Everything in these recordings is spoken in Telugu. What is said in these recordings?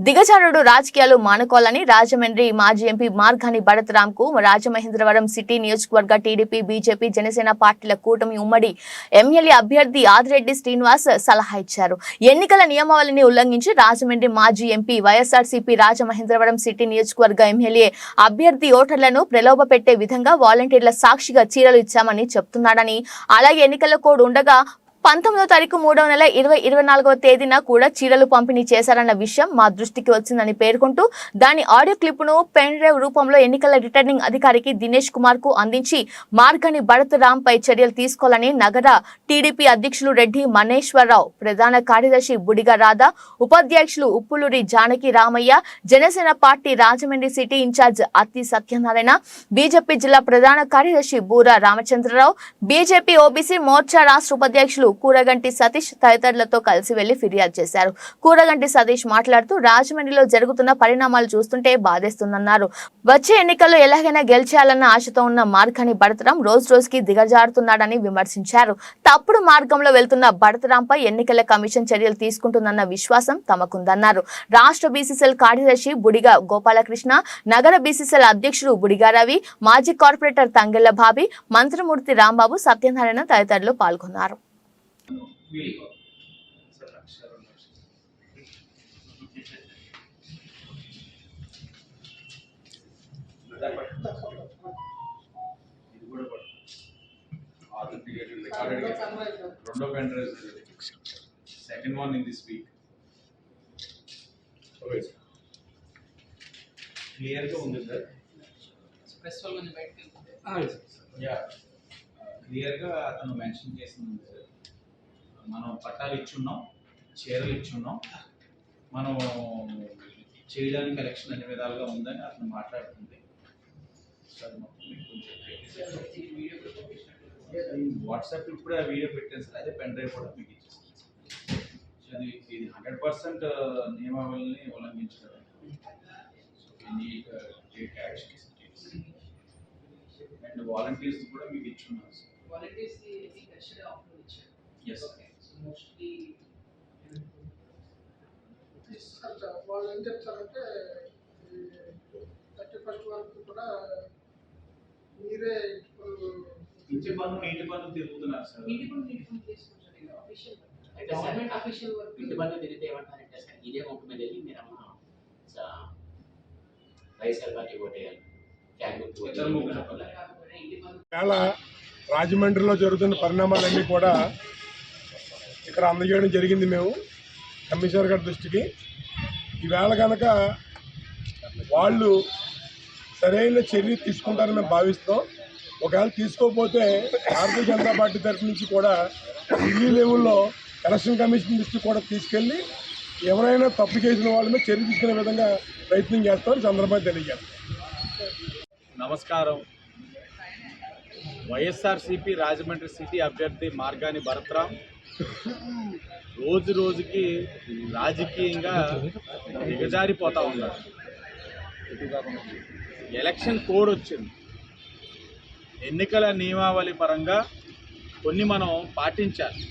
దిగజారుడు రాజకీయాలు మానుకోవాలని రాజమండ్రి మాజీ ఎంపీ మార్గాని భరతరామ్కు రాజమహేంద్రవరం సిటీ నియోజకవర్గ టీడీపీ బీజేపీ జనసేన పార్టీల కూటమి ఉమ్మడి ఎమ్మెల్యే అభ్యర్థి ఆదిరెడ్డి శ్రీనివాస్ సలహా ఇచ్చారు. ఎన్నికల నియమావళిని ఉల్లంఘించి రాజమండ్రి మాజీ ఎంపీ వైఎస్ఆర్సీపీ రాజమహేంద్రవరం సిటీ నియోజకవర్గ ఎమ్మెల్యే అభ్యర్థి ఓటర్లను ప్రలోభపెట్టే విధంగా వాలంటీర్ల సాక్షిగా చీరలు ఇచ్చామని చెప్తున్నాడని అలాగే ఎన్నికల కోడ్ ఉండగా పంతొమ్మిదో తారీఖు మూడవ నెల ఇరవై ఇరవై నాలుగవ తేదీన కూడా చీరలు పంపిణీ చేశారన్న విషయం మా దృష్టికి వచ్చిందని పేర్కొంటూ దాని ఆడియో క్లిప్ను పెన్ డ్రైవ్ రూపంలో ఎన్నికల రిటర్నింగ్ అధికారికి దినేష్ కుమార్కు అందించి మార్గని భరత్ రామ్ పై చర్యలు తీసుకోవాలని నగర టీడీపీ అధ్యక్షులు రెడ్డి మనేశ్వరరావు ప్రధాన కార్యదర్శి బుడిగ రాధా ఉపాధ్యక్షులు Uppuluri Janaki Ramaiah Janasena party Rajahmundry city incharge Atti Satyanarayana BJP జిల్లా ప్రధాన కార్యదర్శి బూరా రామచంద్రరావు బీజేపీ ఓబీసీ మోర్చా రాష్ట్ర ఉపాధ్యక్షులు కూరగంటి సతీష్ తదితరులతో కలిసి వెళ్ళి ఫిర్యాదు చేశారు. కూరగంటి సతీష్ మాట్లాడుతూ రాజమండ్రిలో జరుగుతున్న పరిణామాలు చూస్తుంటే బాధేస్తుందన్నారు. వచ్చే ఎన్నికల్లో ఎలాగైనా గెలిచేయాలన్న ఆశతో ఉన్న మార్గాన్ని భరతరాం రోజు రోజుకి దిగజారుతున్నాడని విమర్శించారు. తప్పుడు మార్గంలో వెళ్తున్న భరతరాంపై ఎన్నికల కమిషన్ చర్యలు తీసుకుంటుందన్న విశ్వాసం తమకుందన్నారు. రాష్ట్ర బీసీసీఎల్ కార్యదర్శి బుడిగా గోపాలకృష్ణ నగర బీసీసీఎల్ అధ్యక్షుడు బుడిగా రవి మాజీ కార్పొరేటర్ తంగెళ్ళ బాబి మంత్రిమూర్తి రాంబాబు సత్యనారాయణ తదితరులు పాల్గొన్నారు. రెండు pen drive second one in this week క్లియర్గా ఉంది సార్ కొంచెం బయటకు యా క్లియర్గా అతను మెన్షన్ చేసింది సార్ మనం పట్టాలు ఇచ్చున్నాం చీరలు ఇచ్చున్నాం. మనం చేయడానికి కలెక్షన్ అన్ని విధాలుగా ఉందని అతను మాట్లాడుతుంది. సార్ వాట్సాప్ ఇప్పుడే ఆ వీడియో పెట్టాను సార్ అదే పెన్ డ్రైవ్ కూడా మీకు ఇచ్చేస్తాను సో ఇది హండ్రెడ్ పర్సెంట్ నియమావళిని ఉల్లంఘించడం. అండ్ వాలంటీర్స్ కూడా మీకు ఇచ్చున్నాం సార్. వాలంటీర్స్కి కన్సిడర్ మోస్ట్లీ వాళ్ళు ఏం చెప్తారంటే థర్టీ ఫస్ట్ వరకు కూడా మీరే ఇంటి తిరుగుతున్నారు సార్. ఇంటి గవర్నమెంట్ వర్క్. ఇంటి తిరిగితే ఏమంటారంటే సార్ ఇదే వెళ్ళి అమ్మ వైఎస్ఆర్ పార్టీ ఓటేయాలి. రాజమండ్రిలో జరుగుతున్న పరిణామాలన్నీ కూడా ఇక్కడ అందజేయడం జరిగింది మేము కమిషనర్ గారి దృష్టికి. ఈవేళ కనుక వాళ్ళు సరైన చర్య తీసుకుంటారని మేము భావిస్తాం ఒకవేళ తీసుకోకపోతే భారతీయ జనతా పార్టీ తరఫు నుంచి కూడా ఢిల్లీ లెవెల్లో ఎలక్షన్ కమిషన్ దృష్టి కూడా తీసుకెళ్ళి ఎవరైనా తప్పు చేసిన వాళ్ళ మీద చర్య తీసుకునే విధంగా ప్రయత్నం చేస్తామని సందర్భంగా తెలియజేస్తాం. నమస్కారం. వైఎస్ఆర్సీపీ రాజమండ్రి సిటీ అభ్యర్థి మార్గాని భరత్రామ్ రోజు రోజుకి రాజకీయంగా దిగజారిపోతా ఉన్నారు. ఎలక్షన్ కోడ్ వచ్చింది. ఎన్నికల నియమావళి పరంగా కొన్ని మనం పాటించాలి.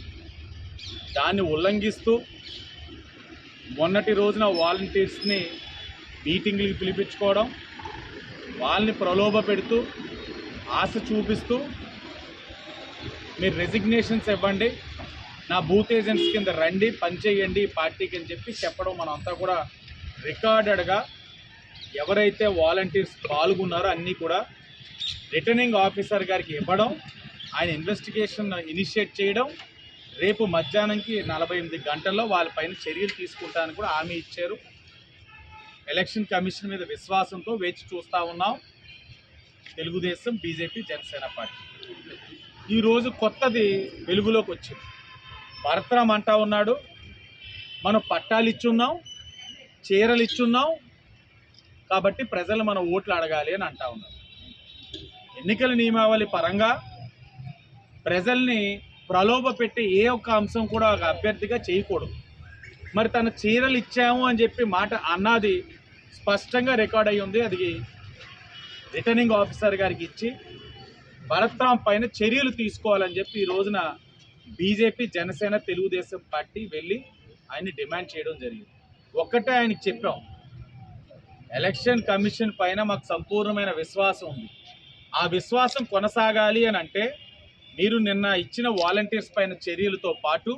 దాన్ని ఉల్లంఘిస్తూ మొన్నటి రోజున వాలంటీర్స్ని మీటింగ్లకి పిలిపించుకోవడం వాళ్ళని ప్రలోభ పెడుతూ ఆశ చూపిస్తూ మీరు రెసిగ్నేషన్స్ ఇవ్వండి. నా బూత్ ఏజెంట్స్ కింద రండి పనిచేయండి ఈ పార్టీకి అని చెప్పి చెప్పడం మనం కూడా రికార్డెడ్గా ఎవరైతే వాలంటీర్స్ పాల్గొన్నారో అన్నీ కూడా రిటర్నింగ్ ఆఫీసర్ గారికి ఇవ్వడం ఆయన ఇన్వెస్టిగేషన్ ఇనిషియేట్ చేయడం రేపు మధ్యాహ్నంకి నలభై ఎనిమిది గంటల్లో వాళ్ళపైన చర్యలు తీసుకుంటానని కూడా హామీ ఇచ్చారు. ఎలక్షన్ కమిషన్ మీద విశ్వాసంతో వేచి చూస్తూ ఉన్నాం. Telugudesam BJP Janasena party. ఈరోజు కొత్తది వెలుగులోకి వచ్చింది. భరతరామ్ అంటా ఉన్నాడు మనం పట్టాలు ఇచ్చున్నాం చీరలు ఇచ్చున్నాం కాబట్టి ప్రజలు మన ఓట్లు అడగాలి అని అంటా ఉన్నారు ఎన్నికల నియమావళి పరంగా ప్రజల్ని ప్రలోభ పెట్టి ఏ ఒక్క అంశం కూడా ఒక అభ్యర్థిగా చేయకూడదు. మరి తన చీరలు ఇచ్చాము అని చెప్పి మాట అన్నది స్పష్టంగా రికార్డ్ అయి ఉంది. అది రిటర్నింగ్ ఆఫీసర్ గారికి ఇచ్చి భరత్రాం పైన చర్యలు తీసుకోవాలని చెప్పి ఈ రోజున బీజేపీ జనసేన తెలుగుదేశం పార్టీ వెళ్ళి ఆయన్ని డిమాండ్ చేయడం జరిగింది. ఒక్కటే ఆయనకి చెప్పాం. ఎలక్షన్ కమిషన్ పైన మాకు సంపూర్ణమైన విశ్వాసం ఉంది. ఆ విశ్వాసం కొనసాగాలి అని అంటే మీరు నిన్న ఇచ్చిన వాలంటీర్స్ పైన చర్యలతో పాటు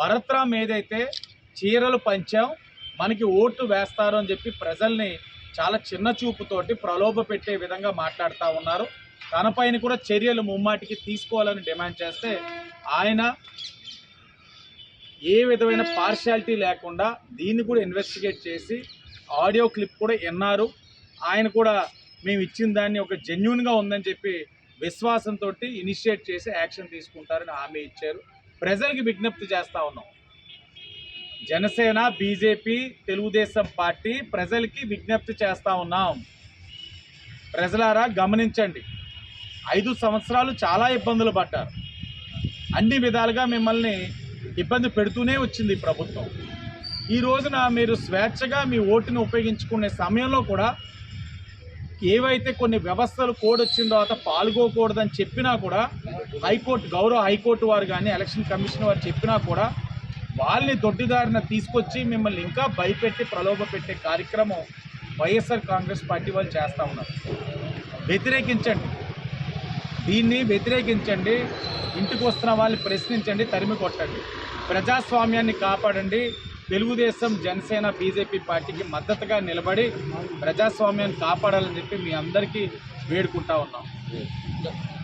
భరత్రామ్ ఏదైతే చీరలు పంచాం మనకి ఓటు వేస్తారు అని చెప్పి ప్రజల్ని చాలా చిన్న చూపుతోటి ప్రలోభ పెట్టే విధంగా మాట్లాడుతూ ఉన్నారు. తనపైన కూడా చర్యలు ముమ్మాటికి తీసుకోవాలని డిమాండ్ చేస్తే ఆయన ఏ విధమైన పార్షాలిటీ లేకుండా దీన్ని కూడా ఇన్వెస్టిగేట్ చేసి ఆడియో క్లిప్ కూడా విన్నారు. ఆయన కూడా మేము ఇచ్చిన దాన్ని ఒక జెన్యున్గా ఉందని చెప్పి విశ్వాసంతో ఇనిషియేట్ చేసి యాక్షన్ తీసుకుంటారని హామీ ఇచ్చారు. ప్రజలకి విజ్ఞప్తి చేస్తూ ఉన్నాం. జనసేన బీజేపీ తెలుగుదేశం పార్టీ ప్రజలకి విజ్ఞప్తి చేస్తూ ఉన్నాం. ప్రజలారా గమనించండి. ఐదు సంవత్సరాలు చాలా ఇబ్బందులు పడ్డారు. అన్ని విధాలుగా మిమ్మల్ని ఇబ్బంది పెడుతూనే వచ్చింది ప్రభుత్వం. ఈ రోజున మీరు స్వేచ్ఛగా మీ ఓటుని ఉపయోగించుకునే సమయంలో కూడా ఏవైతే కొన్ని వ్యవస్థలు కోడ్ వచ్చిన తర్వాత పాల్గొకూడదని చెప్పినా కూడా హైకోర్టు గౌరవ హైకోర్టు వారు కానీ ఎలక్షన్ కమిషన్ వారు చెప్పినా కూడా వాళ్ళని దొడ్డిదారిన తీసుకొచ్చి మిమ్మల్ని ఇంకా భయపెట్టి ప్రలోభ పెట్టే కార్యక్రమం వైఎస్ఆర్ కాంగ్రెస్ పార్టీ వాళ్ళు చేస్తూ ఉన్నారు. వ్యతిరేకించండి. దీన్ని వ్యతిరేకించండి. ఇంటికి వస్తున్న వాళ్ళని ప్రశ్నించండి తరిమి కొట్టండి. ప్రజాస్వామ్యాన్ని కాపాడండి. తెలుగుదేశం జనసేన బీజేపీ పార్టీకి మద్దతుగా నిలబడి ప్రజాస్వామ్యాన్ని కాపాడాలని చెప్పి మీ అందరికీ వేడుకుంటా ఉన్నాం.